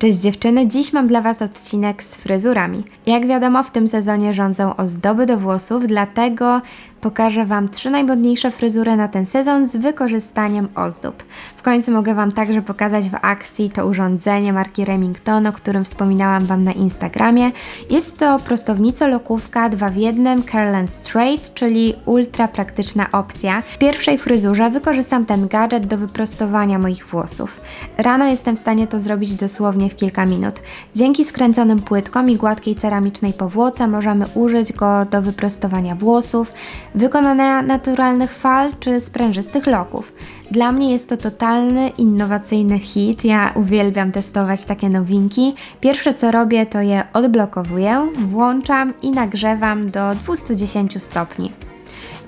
Cześć dziewczyny, dziś mam dla Was odcinek z fryzurami. Jak wiadomo, w tym sezonie rządzą ozdoby do włosów, dlatego pokażę Wam trzy najmodniejsze fryzury na ten sezon z wykorzystaniem ozdób. W końcu mogę Wam także pokazać w akcji to urządzenie marki Remington, o którym wspominałam Wam na Instagramie. Jest to prostownico-lokówka 2 w 1 Curl and Straight, czyli ultra praktyczna opcja. W pierwszej fryzurze wykorzystam ten gadżet do wyprostowania moich włosów. Rano jestem w stanie to zrobić dosłownie w kilka minut. Dzięki skręconym płytkom i gładkiej ceramicznej powłoce możemy użyć go do wyprostowania włosów, wykonania naturalnych fal czy sprężystych loków. Dla mnie jest to totalny, innowacyjny hit. Ja uwielbiam testować takie nowinki. Pierwsze co robię to je odblokowuję, włączam i nagrzewam do 210 stopni.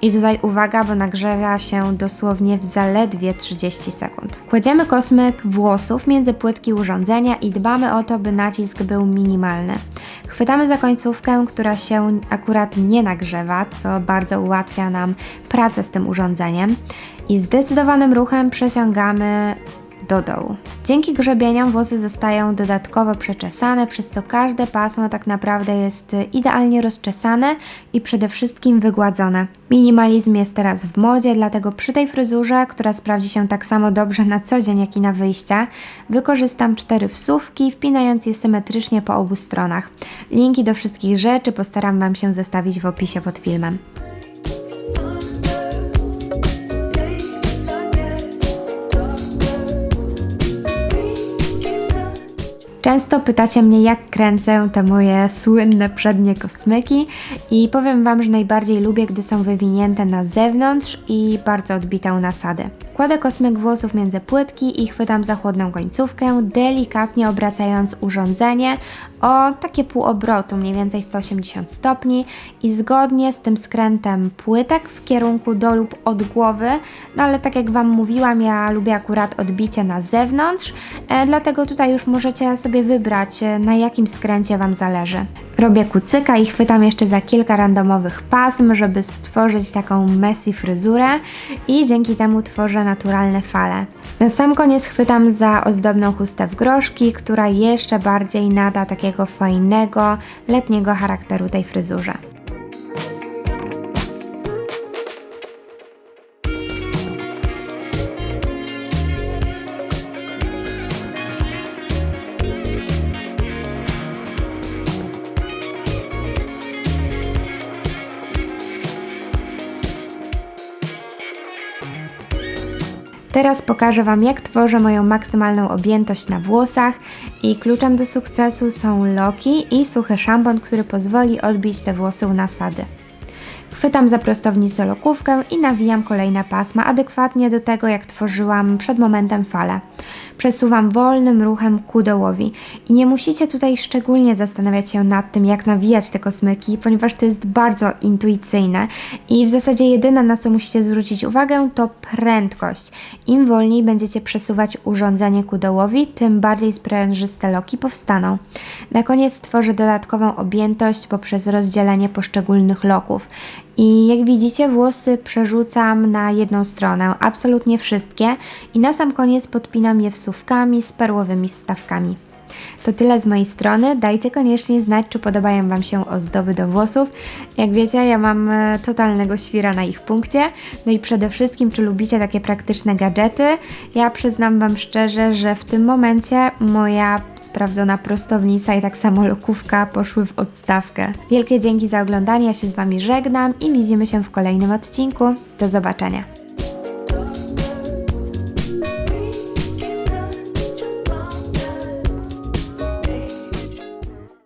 I tutaj uwaga, bo nagrzewa się dosłownie w zaledwie 30 sekund. Kładziemy kosmyk włosów między płytki urządzenia i dbamy o to, by nacisk był minimalny. Chwytamy za końcówkę, która się akurat nie nagrzewa, co bardzo ułatwia nam pracę z tym urządzeniem i zdecydowanym ruchem przeciągamy do dołu. Dzięki grzebieniom włosy zostają dodatkowo przeczesane, przez co każde pasmo tak naprawdę jest idealnie rozczesane i przede wszystkim wygładzone. Minimalizm jest teraz w modzie, dlatego przy tej fryzurze, która sprawdzi się tak samo dobrze na co dzień, jak i na wyjścia, wykorzystam cztery wsówki, wpinając je symetrycznie po obu stronach. Linki do wszystkich rzeczy postaram Wam się zestawić w opisie pod filmem. Często pytacie mnie, jak kręcę te moje słynne przednie kosmyki i powiem Wam, że najbardziej lubię, gdy są wywinięte na zewnątrz i bardzo odbitą nasady. Kładę kosmyk włosów między płytki i chwytam za chłodną końcówkę, delikatnie obracając urządzenie o takie pół obrotu, mniej więcej 180 stopni i zgodnie z tym skrętem płytek w kierunku do lub od głowy, no ale tak jak Wam mówiłam, ja lubię akurat odbicie na zewnątrz, e, dlatego tutaj już możecie sobie wybrać, e, na jakim skręcie Wam zależy. Robię kucyka i chwytam jeszcze za kilka randomowych pasm, żeby stworzyć taką messy fryzurę i dzięki temu tworzę naturalne fale. Na sam koniec chwytam za ozdobną chustę w groszki, która jeszcze bardziej nada takiego fajnego, letniego charakteru tej fryzurze. Teraz pokażę Wam, jak tworzę moją maksymalną objętość na włosach i kluczem do sukcesu są loki i suchy szampon, który pozwoli odbić te włosy u nasady. Chwytam za prostownicę lokówkę i nawijam kolejne pasma adekwatnie do tego, jak tworzyłam przed momentem falę. Przesuwam wolnym ruchem ku dołowi i nie musicie tutaj szczególnie zastanawiać się nad tym, jak nawijać te kosmyki, ponieważ to jest bardzo intuicyjne i w zasadzie jedyne, na co musicie zwrócić uwagę, to prędkość. Im wolniej będziecie przesuwać urządzenie ku dołowi, tym bardziej sprężyste loki powstaną. Na koniec stworzę dodatkową objętość poprzez rozdzielenie poszczególnych loków. I jak widzicie, włosy przerzucam na jedną stronę, absolutnie wszystkie i na sam koniec podpinam je wsówkami z perłowymi wstawkami. To tyle z mojej strony. Dajcie koniecznie znać, czy podobają Wam się ozdoby do włosów. Jak wiecie, ja mam e, totalnego świra na ich punkcie. No i przede wszystkim, czy lubicie takie praktyczne gadżety. Ja przyznam Wam szczerze, że w tym momencie moja sprawdzona prostownica i tak samo lokówka poszły w odstawkę. Wielkie dzięki za oglądanie, ja się z Wami żegnam i widzimy się w kolejnym odcinku. Do zobaczenia.